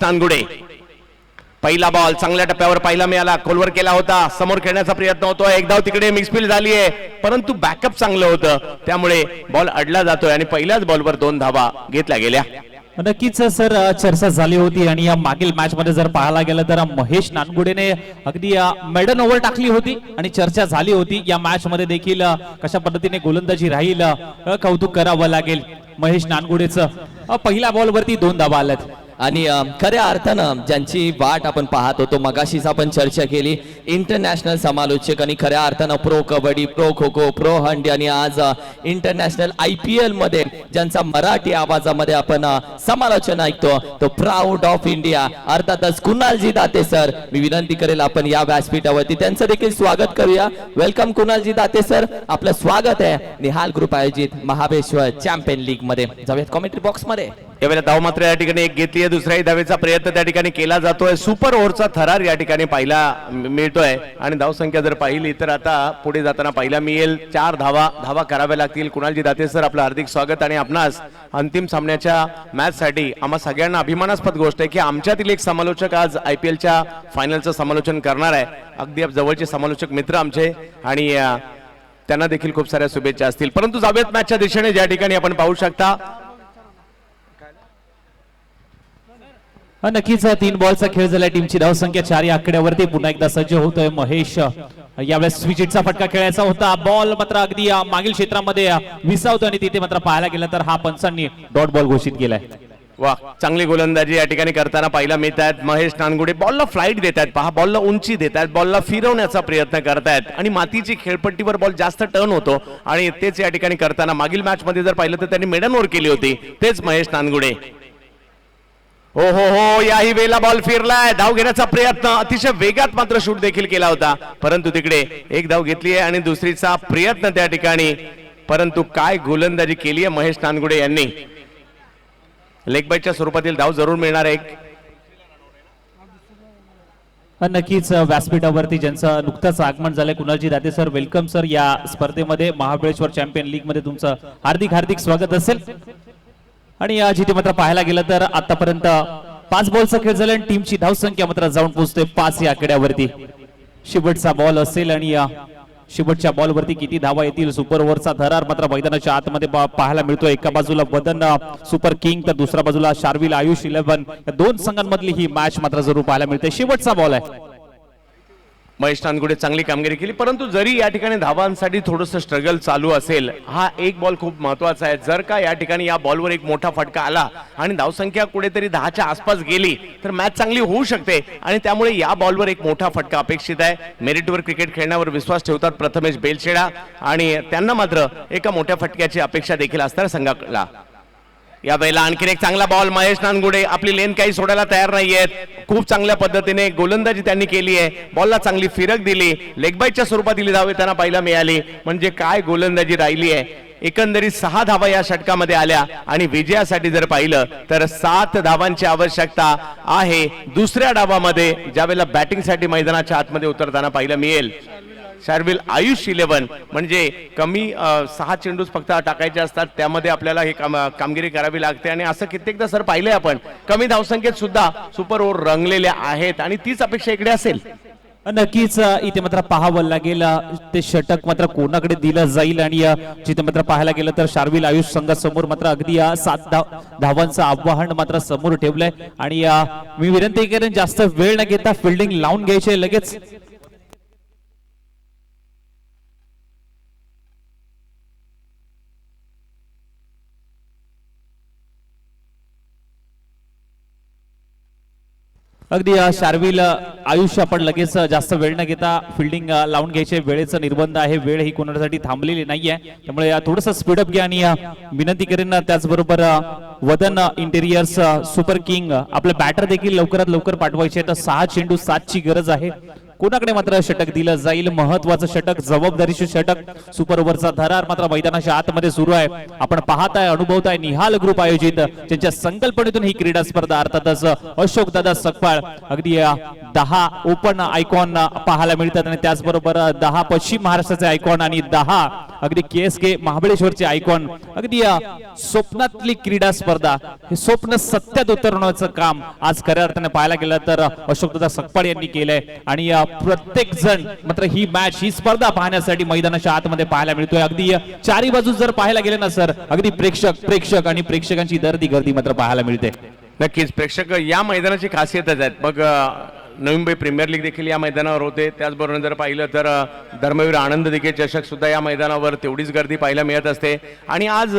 तानगुडे पहिला बॉल चांगल्या टप्प्यावर पहिला मिळाला. खोलवर केला होता. समोर खेळण्याचा प्रयत्न होतोय. एक धाव तिकडे मिक्सफील झाली आहे. परंतु बॅकअप चांगलं होतं. त्यामुळे बॉल अडला जातोय आणि पहिल्याच बॉलवर दोन धावा घेतल्या गेल्या. नक्कीच सर चर्चा झाली होती आणि या मागील मॅच मध्ये जर पाहायला गेलं तर महेश नानगुडेने अगदी मेडन ओव्हर टाकली होती आणि चर्चा झाली होती. या मॅच मध्ये देखील कशा पद्धतीने गोलंदाजी राहील अ, कौतुक करावं लागेल महेश नानगुडेचं. पहिल्या बॉल वरती दोन धावा आल्यात. आणि खऱ्या अर्थानं ज्यांची वाट आपण पाहत होतो मगाशीच आपण चर्चा केली इंटरनॅशनल समालोचक आणि खऱ्या अर्थानं pro kabaddi pro kho kho pro हंडी आणि आज इंटरनॅशनल आय पी एलमध्ये ज्यांचा मराठी आवाजामध्ये आपण अ, समालोचन ऐकतो तो प्राऊड ऑफ इंडिया अर्थातच कुणालजी दाते सर मी विनंती करेल आपण या व्यासपीठावरती. त्यांचं देखील स्वागत करूया. Welcome Kunal ji Date sir. आपलं स्वागत आहे. निहाल ग्रुप आयोजित महाबळेश्वर चॅम्पियन लीगमध्ये. जाऊयात कॉमेंट्री बॉक्समध्ये. यावेळेला धाव मात्र या ठिकाणी एक घेतली आहे. दुसऱ्याही धावेचा प्रयत्न त्या ठिकाणी केला जातोय. सुपर ओव्हरचा थरार या ठिकाणी पाहिला मिळतोय. आणि धावसंख्या जर पाहिली तर आता पुढे जाताना पाहिला मिळेल. चार धावा धावा कराव्या लागतील. कुणालजी दाते सर आपलं हार्दिक स्वागत आणि आपणास अंतिम सामन्याच्या मॅच साठी आम्हा सगळ्यांना अभिमानास्पद गोष्ट आहे की आमच्यातील एक समालोचक आज आय पी एलच्या फायनलचं समालोचन करणार आहे. अगदी जवळचे समालोचक मित्र आमचे आणि त्यांना देखील खूप साऱ्या शुभेच्छा असतील. परंतु जाऊयात मॅचच्या दिशेने ज्या ठिकाणी आपण पाहू शकता नक्कीच तीन बॉलचा खेळ झाला टीमची. धावसंख्या चार या आकड्यावरती पुन्हा एकदा सज्ज होतोय महेश. यावेळेस स्विचिटचा फटका खेळायचा होता. बॉल मात्र अगदी मागील क्षेत्रामध्ये विसावतो आणि तिथे मात्र पाहायला गेलं तर हा पंचांनी डॉट बॉल घोषित केलाय. वा चांगली गोलंदाजी या ठिकाणी करताना पाहायला मिळतात महेश नानगुडे बॉलला फ्लाईट देत आहेत पहा बॉलला उंची देत आहेत बॉलला फिरवण्याचा प्रयत्न करतायत. आणि मातीची खेळपट्टीवर बॉल जास्त टर्न होतो. आणि तेच या ठिकाणी करताना मागील मॅच मध्ये जर पाहिलं तर त्यांनी मेडन केली होती. तेच महेश नानगुडे. हो हो हो याही वेळेला बॉल फिरलाय. धाव घेण्याचा प्रयत्न. अतिशय वेगात मात्र शूट देखील केला होता. परंतु तिकडे एक धाव घेतली आहे आणि दुसरीचा प्रयत्न त्या ठिकाणी. परंतु काय गोलंदाजी केली आहे महेश नानगुडे यांनी. लेगबाईच्या स्वरूपातील धाव जरूर मिळणार आहे एक. नक्कीच व्यासपीठावरती ज्यांचं नुकतंच आगमन झालंय Kunal ji Date sir welcome sir या स्पर्धेमध्ये महाबळेश्वर चॅम्पियन लीगमध्ये तुमचं हार्दिक हार्दिक स्वागत असेल. आणि या जिथे मात्र पाहायला गेलं तर आतापर्यंत पाच बॉलचा खेळ झाला आणि टीमची धावसंख्या मात्र जाऊन पोहोचतोय पाच या आकड्यावरती. शेवटचा बॉल असेल आणि या शेवटच्या बॉलवरती किती धावा येतील? सुपर ओव्हरचा धरार मात्र मैदानाच्या आतमध्ये पाहायला मिळतो एका बाजूला वदन सुपर किंग तर दुसऱ्या बाजूला शार्विल आयुष इलेव्हन या दोन संघांमधली ही मॅच मात्र जरूर पाहायला मिळते. शेवटचा बॉल आहे. महेश नानगुडे चांगली कामगिरी केली. परंतु जरी या ठिकाणी धावांसाठी थोडंसं स्ट्रगल चालू असेल हा एक बॉल खूप महत्त्वाचा आहे. जर का या ठिकाणी या बॉलवर एक मोठा फटका आला आणि धावसंख्या कुठेतरी दहाच्या आसपास गेली तर मॅच चांगली होऊ शकते. आणि त्यामुळे या बॉलवर एक मोठा फटका अपेक्षित आहे. मेरिटवर क्रिकेट खेळण्यावर विश्वास ठेवतात प्रथमेश बेलशेडा आणि त्यांना मात्र एका मोठ्या फटक्याची अपेक्षा देखील असणार संघाला. या वेळेला आणखीन एक चांगला बॉल महेश नानगुडे आपली लेन काही सोडायला तयार नाहीयेत. खूप चांगल्या पद्धतीने गोलंदाजी त्यांनी केली आहे. बॉलला चांगली फिरक दिली. लेगबाईच्या स्वरूपात दिली धावे त्यांना पाहायला मिळाली. म्हणजे काय गोलंदाजी राहिली आहे. एकंदरीत सहा धावा या षटकामध्ये आल्या. आणि विजयासाठी जर पाहिलं तर सात धावांची आवश्यकता आहे. दुसऱ्या डावामध्ये ज्यावेळेला बॅटिंगसाठी मैदानाच्या आतमध्ये उतरताना पाहायला मिळेल. शार्विल आयुष इलेवन म्हणजे कमी सहा चेंडूच फक्त टाकायचे असतात त्यामध्ये आपल्याला हे काम कामगिरी करावी लागते. आणि असं कित्येकदा सर पाहिलंय आपण कमी धावसंख्येत सुद्धा सुपर ओव्हर रंगलेल्या आहेत आणि तीच अपेक्षा इकडे असेल. नक्कीच इथे मात्र पाहावं लागेल ते षटक मात्र कोणाकडे दिलं जाईल आणि जिथे मात्र पाहायला गेलं तर शार्विल आयुष संघासमोर मात्र अगदी सात धाव धावांचं आव्हान मात्र समोर ठेवलंय. आणि मी विनंती करेन जास्त वेळ न घेता फिल्डिंग लावून घ्यायचे लगेच अगदी अ, शार्विल आपण लगेच जास्त वेळ न घेता फिल्डिंग लावून घ्यायचे. वेळेचं निर्बंध आहे. वेळ ही कोणासाठी थांबलेली नाहीये. त्यामुळे थोडस स्पीडअप घ्या आणि विनंती करेन त्याचबरोबर वदन इंटेरियर्स सुपर किंग अ, आपले बॅटर देखील लवकरात लवकर पाठवायचे तर सहा चेंडू सातची गरज आहे. कोणाकडे मात्र षटक दिलं जाईल? महत्वाचं षटक जबाबदारीचे षटक. सुपर ओव्हरचा धरार मात्र मैदानाच्या आतमध्ये सुरू आहे. आपण पाहताय अनुभवताय निहाल ग्रुप आयोजित. त्यांच्या संकल्पनेतून ही क्रीडा स्पर्धा अर्थातच अशोक दादा सकपाळ अगदी दहा ओपन आयकॉन पाहायला मिळतात आणि त्याचबरोबर दहा पश्चिम महाराष्ट्राचे आयकॉन आणि दहा अगदी के एस के महाबळेश्वरचे आयकॉन अगदी स्वप्नातली क्रीडा स्पर्धा हे स्वप्न सत्यात उतरवण्याचं काम आज खऱ्या अर्थाने पाहायला गेलं तर अशोक दादा सकपाळ यांनी केलंय. आणि प्रत्येक जण मात्र ही मॅच ही स्पर्धा पाहण्यासाठी मैदानाच्या आतमध्ये पाहायला मिळतोय. अगदी चारी बाजू जर पाहायला गेले ना सर अगदी प्रेक्षक प्रेक्षक आणि प्रेक्षकांची दर्दी गर्दी मात्र पाहायला मिळते. नक्कीच प्रेक्षक या मैदानाची खासियतच आहेत. मग नवी मुंबई प्रीमियर लीग देखील या मैदानावर होते. त्याचबरोबर जर पाहिलं तर धर्मवीर आनंद देखील चषकसुद्धा या मैदानावर तेवढीच गर्दी पाहायला मिळत असते. आणि आज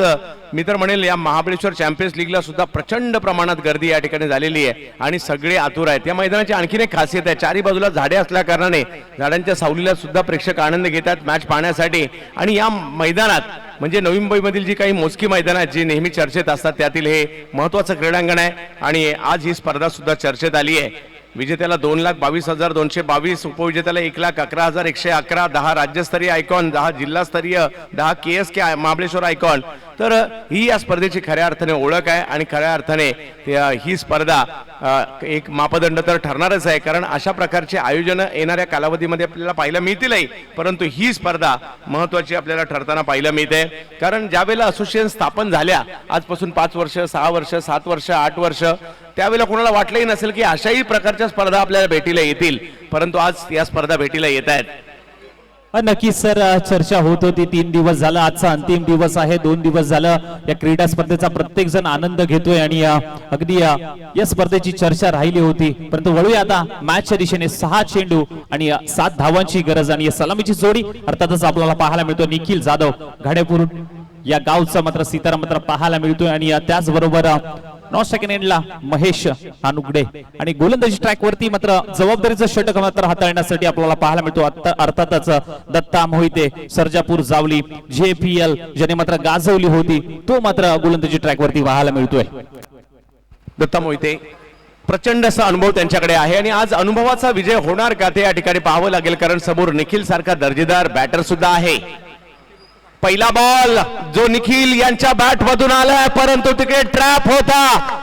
मी तर म्हणेल या महाबळेश्वर चॅम्पियन्स लीगला सुद्धा प्रचंड प्रमाणात गर्दी या ठिकाणी झालेली आहे. आणि सगळे आतुर आहेत. या मैदानाची आणखीन एक खासियत आहे. चारी बाजूला झाडे असल्या कारणाने झाडांच्या सावलीला सुद्धा प्रेक्षक आनंद घेतात मॅच पाहण्यासाठी. आणि या मैदानात म्हणजे नवी मुंबईमधील जी काही मोजकी मैदानं आहेत जी नेहमी चर्चेत असतात त्यातील हे महत्वाचं क्रीडांगण आहे. आणि आज ही स्पर्धा सुद्धा चर्चेत आली आहे. विजेत्याला दोन लाख बावीस हजार दोनशे बावीस उपविजेत्याला एक लाख अकरा हजार एकशे अकरा दहा राज्यस्तरीय आयकॉन दहा जिल्हास्तरीय दहा K S K Mahabaleshwar icon. तर ही या स्पर्धेची खऱ्या अर्थाने ओळख आहे आणि खऱ्या अर्थाने ही स्पर्धा एक मापदंड तर ठरणारच आहे. कारण अशा प्रकारचे आयोजन येणाऱ्या कालावधीमध्ये आपल्याला पाहायला मिळतीलही. परंतु ही स्पर्धा महत्वाची आपल्याला ठरताना पाहायला मिळते. कारण ज्यावेळेला असोसिएशन स्थापन झाल्या आजपासून पाच वर्ष सहा वर्ष सात वर्ष आठ वर्ष त्यावेळेला कोणाला वाटलंही नसेल की अशाही प्रकारच्या स्पर्धा आपल्याला भेटीला येतील. परंतु आज या स्पर्धा भेटीला येत आहेत. नक्कीच सर चर्चा होत होती. तीन दिवस झालं आजचा अंतिम दिवस आहे. दोन दिवस झालं. या क्रीडा स्पर्धेचा प्रत्येक जण आनंद घेतोय आणि अगदी या स्पर्धेची चर्चा राहिली होती. परंतु वळूया आता मॅचच्या दिशेने. सहा चेंडू आणि सात धावांची गरज आणि या सलामीची जोडी अर्थातच आपल्याला पाहायला मिळतो निखिल जाधव घाडेपूर या गावचा मात्र सीताराम मात्र पाहायला मिळतोय. आणि त्याचबरोबर नॉ सेकंड एंडला महेश अनुगडे आणि गोलंदाजी ट्रॅक वरती मात्र जबाबदारीचं षटक मात्र हाताळण्यासाठी आपल्याला पाहायला मिळतो. अर्थातच Datta Mohite सर्जापूर Jawali J P L ज्याने मात्र गाजवली होती तो मात्र गोलंदाजी ट्रॅक वरती पाहायला मिळतोय. दत्ता मोहिते प्रचंड असा अनुभव त्यांच्याकडे आहे आणि आज अनुभवाचा विजय होणार का ते या ठिकाणी पाहावं लागेल कारण समोर निखिल सारखा दर्जेदार बॅटर सुद्धा आहे. पहिला बॉल जो निखिल यांच्या बॅट मधून आलाय परंतु तिकडे ट्रॅप होता.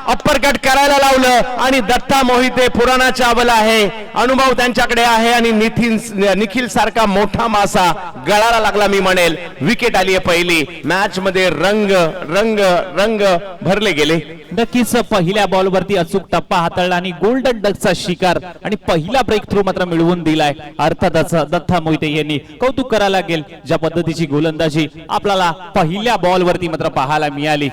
अप्पर करायला लावलं आणि दत्ता मोहिते पुराणाच्या अवल आहे. अनुभव त्यांच्याकडे आहे आणि निथिन निखिल सारखा मोठा मासा गळाला लागला मी म्हणेल. विकेट आली आहे पहिली. मॅच मध्ये रंग रंग रंग भरले गेले. नक्कीच पहिल्या बॉल वरती अचूक टप्पा हाताळला आणि गोल्डन डकचा शिकार आणि पहिला ब्रेक थ्रू मात्र मिळवून दिलाय. अर्थातच दत्ता मोहिते यांनी कौतुक करायला लागेल. ज्या पद्धतीची गोलंदाजी आपल्याला पहिल्या बॉल वरती मात्र पाहायला मिळाली.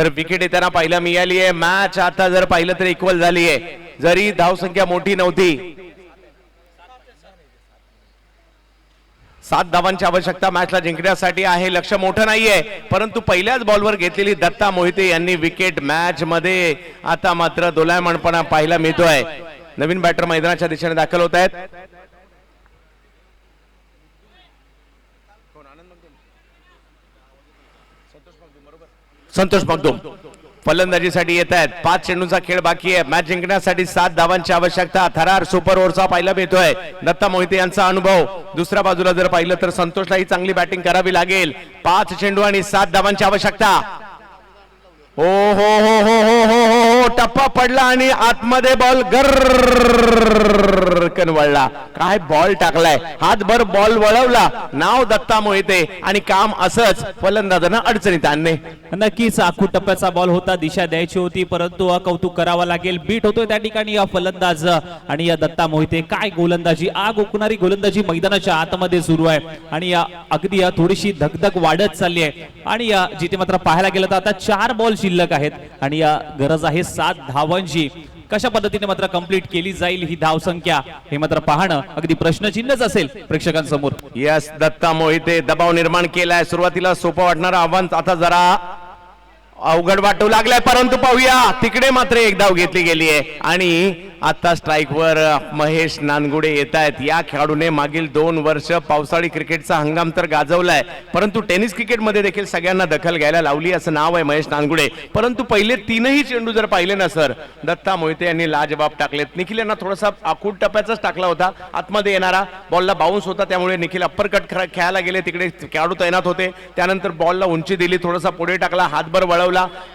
तर विकेट येताना पाहायला मिळाली आहे. मॅच आता जर पाहिलं तर इक्वल झाली आहे. जरी धावसंख्या मोठी नव्हती. सात धावांची आवश्यकता मॅचला जिंकण्यासाठी आहे. लक्ष मोठं नाहीये. परंतु पहिल्याच बॉलवर घेतलेली दत्ता मोहिते यांनी विकेट मॅच मध्ये आता मात्र दोलायमणपणा पाहायला मिळतोय. नवीन बॅटर मैदानाच्या दिशेने दाखल होत आहेत. संतोष बघतो फलंदाजीसाठी येत आहेत. पाच चेंडूंचा खेळ बाकी आहे. मॅच जिंकण्यासाठी सात धावांची आवश्यकता. थरार सुपर ओव्हरचा पाहिला भेटतोय दत्ता मोहिते यांचा अनुभव. दुसऱ्या बाजूला जर पाहिलं तर संतोषलाही चांगली बॅटिंग करावी लागेल. पाच चेंडू आणि सात धावांची आवश्यकता. हो हो हो हो हो हो. हो. टप्पा पडला आणि आतमध्ये बॉल गरकन वळला काय बॉल टाकलाय हातभर बॉल वळवला नाव दत्ता मोहिते आणि काम असंच फलंदाजांना अडचणीत आणणे नक्कीच आखू टप्प्याचा बॉल होता दिशा द्यायची होती परंतु कौतुक करावा लागेल बीट होतोय त्या ठिकाणी या फलंदाज आणि या दत्ता मोहिते काय गोलंदाजी आग ओकणारी गोलंदाजी मैदानाच्या आतमध्ये सुरू आहे आणि या अगदी या थोडीशी धगधग वाढत चालली आहे आणि या जिथे मात्र पाहायला गेलं तर आता चार बॉल शिल्लक आहेत आणि या गरज आहे सात धावांची कशा पद्धतीने मात्र कंप्लीट केली जाईल ही धावसंख्या हे मात्र पाहणं अगदी प्रश्नचिन्हच असेल प्रेक्षकांसमोर. यस दत्ता मोहिते दबाव निर्माण केलाय. सुरुवातीला सोपं वाटणारं आव्हान आता जरा अवघड वाटू लागलाय परंतु पाहूया. तिकडे मात्र एक धाव घेतली गेली आहे. आणि आता स्ट्राईकवर महेश नानगुडे येत आहेत या खेळाडूने मागील दोन वर्ष पावसाळी क्रिकेटचा हंगाम तर गाजवलाय. परंतु टेनिस क्रिकेटमध्ये देखील सगळ्यांना दखल घ्यायला लावली असं नाव आहे महेश नानगुडे. परंतु पहिले तीनही चेंडू जर पाहिले ना सर दत्ता मोहिते यांनी लाजबाब टाकलेत. निखिल यांना थोडासा आखूड टप्प्याचाच टाकला होता. आतमध्ये येणारा बॉलला बाउन्स होता त्यामुळे निखिल अप्पर कट खेळायला गेले. तिकडे खेळाडू तैनात होते. त्यानंतर बॉलला उंची दिली थोडासा पुढे टाकला. हातभर वळवला.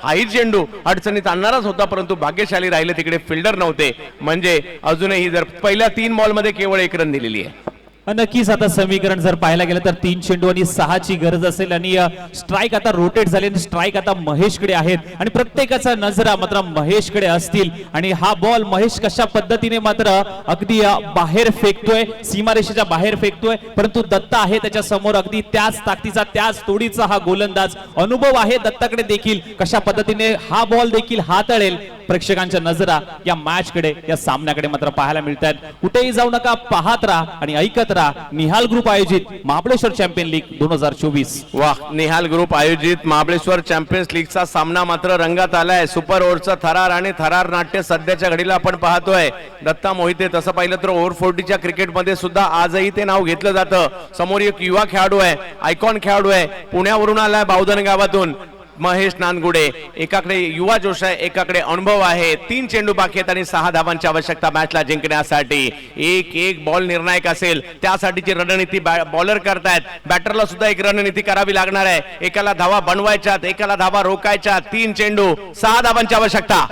हाही चेंडू अडचणीत आणणारच होता परंतु भाग्यशाली राहिले तिकडे फिल्डर नव्हते. म्हणजे अजूनही जर पहिल्या तीन बॉलमध्ये केवळ एक रन दिलेली आहे. नक्कीच आता समीकरण जर पाहायला गेलं तर तीन चेंडू आणि सहाची गरज असेल. आणि स्ट्राईक आता रोटेट झाले आणि स्ट्राईक आता महेशकडे आहेत. आणि प्रत्येकाचा नजरा मात्र महेशकडे असतील. आणि हा बॉल महेश कशा पद्धतीने मात्र अगदी बाहेर फेकतोय सीमारेषेच्या बाहेर फेकतोय. परंतु दत्ता आहे त्याच्यासमोर अगदी त्याच ताकदीचा त्याच तोडीचा हा गोलंदाज. अनुभव आहे दत्ताकडे देखील. कशा पद्धतीने हा बॉल देखील हाताळेल. प्रेक्षकांच्या नजरा या मॅच कडे या सामन्याकडे मात्र पाहायला मिळत आहेत कुठेही जाऊ नका पाहत राहा आणि ऐकत राहा. निहाल ग्रुप आयोजित महाबळेश्वर चॅम्पियन लीग दोन हजार चोवीस. वा निहाल ग्रुप आयोजित महाबळेश्वर चॅम्पियन्स लीगचा सामना मात्र रंगात आलाय. सुपर ओव्हरचा थरार आणि थरार नाट्य सध्याच्या घडीला आपण पाहतोय. दत्ता मोहिते तसं पाहिलं तर ओव्हर फोर्टीच्या क्रिकेटमध्ये सुद्धा आजही ते नाव घेतलं जातं. समोर एक युवा खेळाडू आहे आयकॉन खेळाडू आहे. पुण्यावरून आलाय बावधन गावातून. महेश नानगुडे एकाकडे युवा जोश आहे एकाकडे अनुभव आहे. तीन चेंडू बाकी आहेत आणि सहा धावांची आवश्यकता मॅचला जिंकण्यासाठी. एक एक बॉल निर्णायक असेल. त्यासाठीची रणनीती बॉलर करतायत. बॅटरला सुद्धा एक रणनीती करावी लागणार आहे. एकाला धावा बनवायच्यात एकाला धावा रोकायच्या तीन चेंडू सहा धावांची आवश्यकता.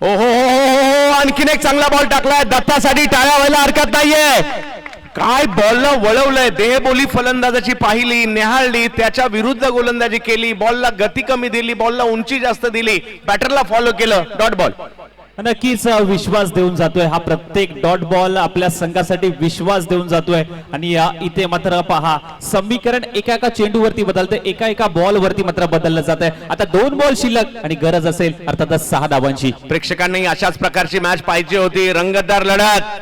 ओहो हो हो हो हो हो आणखीन एक चांगला बॉल टाकलाय. दत्तासाठी टाळ्या व्हायला हरकत नाहीये. काय बॉलला वळवलंय? देहबोली फलंदाजाची पाहिली निहाळली त्याच्या विरुद्ध गोलंदाजी केली बॉलला गती कमी दिली बॉलला उंची जास्त दिली बॅटरला फॉलो केलं डॉट बॉल नक्कीच विश्वास देऊन जातोय हा प्रत्येक डॉट बॉल आपल्या संघासाठी विश्वास देऊन जातोय. आणि अ, इथे मात्र पहा समीकरण एका एका चेंडूवरती बदलते एका एका बॉल वरती मात्र बदललं जात आहे आता दोन बॉल शिल्लक आणि गरज असेल अर्थातच सहा धावांची. प्रेक्षकांनी अशाच प्रकारची मॅच पाहिजे होती रंगतदार लढत.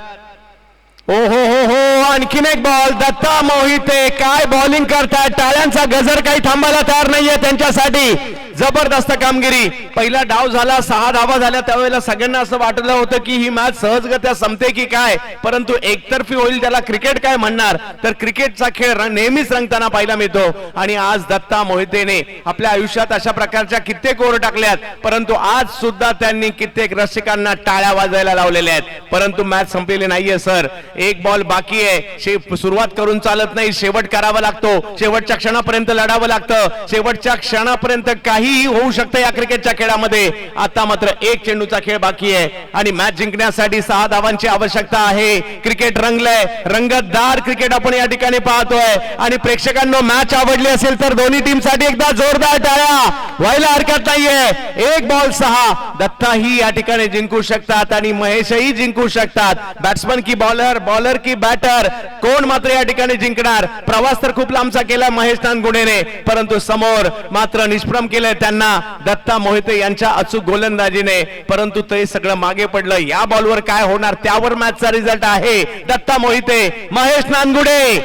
ओ हो हो हो. आणखीन एक बॉल दत्ता मोहिते. काय बॉलिंग करतात टाळ्यांचा गजर काही थांबायला तयार नाहीये त्यांच्यासाठी. जबरदस्त कामगिरी. पहिला डाव झाला सहा धावा झाल्या त्यावेळेला सगळ्यांना असं वाटलं होतं की ही मॅच सहजगत्या संपते की काय? परंतु एकतर्फी होईल त्याला क्रिकेट काय म्हणणार? तर क्रिकेटचा खेळ नेहमीच रंगताना पाहायला मिळतो. आणि आज दत्ता मोहितेने आपल्या आयुष्यात अशा प्रकारच्या कित्येक ओर टाकल्यात. परंतु आज सुद्धा त्यांनी कित्येक रसिकांना टाळ्या वाजायला लावलेल्या आहेत. परंतु मॅच संपलेली नाहीये सर एक बॉल बाकी आहे. शे- सुरुवात करून चालत नाही शेवट करावा लागतो. शेवटच्या क्षणापर्यंत लढावं लागतं. शेवटच्या क्षणापर्यंत काहीही होऊ शकतं या क्रिकेटच्या खेळामध्ये. आता मात्र एक चेंडूचा खेळ बाकी आहे. आणि मॅच जिंकण्यासाठी सहा धावांची आवश्यकता आहे. क्रिकेट रंगलंय. रंगतदार क्रिकेट आपण या ठिकाणी पाहतोय. आणि प्रेक्षकांना मॅच आवडली असेल तर दोन्ही टीमसाठी एकदा जोरदार टाळ्या. व्हायला हरकत नाहीये. एक बॉल सहा. दत्ताही या ठिकाणी जिंकू शकतात आणि महेशही जिंकू शकतात. बॅट्समन की बॉलर बॉलर की बॅटर. कोण मात्र या ठिकाणी जिंकणार? प्रवास तर खूप लांबचा केला महेश नानगुडेने परंतु समोर मात्र निष्प्रम केलंय त्यांना दत्ता मोहिते यांच्या अचूक गोलंदाजीने. परंतु ते सगळं मागे पडलं. या बॉलवर काय होणार? त्यावर मॅचचा रिझल्ट आहे दत्ता मोहिते महेश नानगुडे.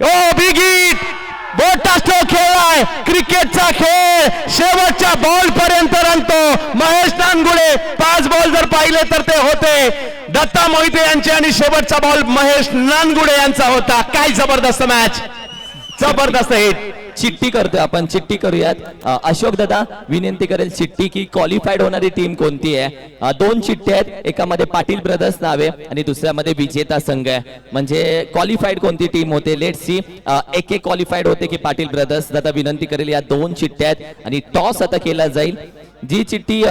ओ बिगीट बोटा स्ट्रोक खेळ आहे. क्रिकेटचा खेळ. शेवटच्या बॉल पर्यंत रंगतो. महेश नानगुडे पाच बॉल जर पाहिले तर ते होते. दत्ता मोहिते यांचे आणि शेवटचा बॉल महेश नानगुडे यांचा होता. काय जबरदस्त मॅच जबरदस्त हिट चिठ्ठी करतोय आपण चिठ्ठी करूयात. अशोक दादा विनंती करेल चिठ्ठी की क्वालिफाईड होणारी टीम कोणती आहे? दोन चिट्ट्या आहेत एकामध्ये पाटील ब्रदर्स नाव आहे आणि दुसऱ्यामध्ये विजेता संघ आहे. म्हणजे क्वालिफाईड कोणती टीम होते? लेट सी एक एक क्वालिफाईड होते की पाटील ब्रदर्स दादा विनंती करेल या दोन चिठ्ठ्या आहेत आणि टॉस आता केला जाईल. जी चिठ्ठी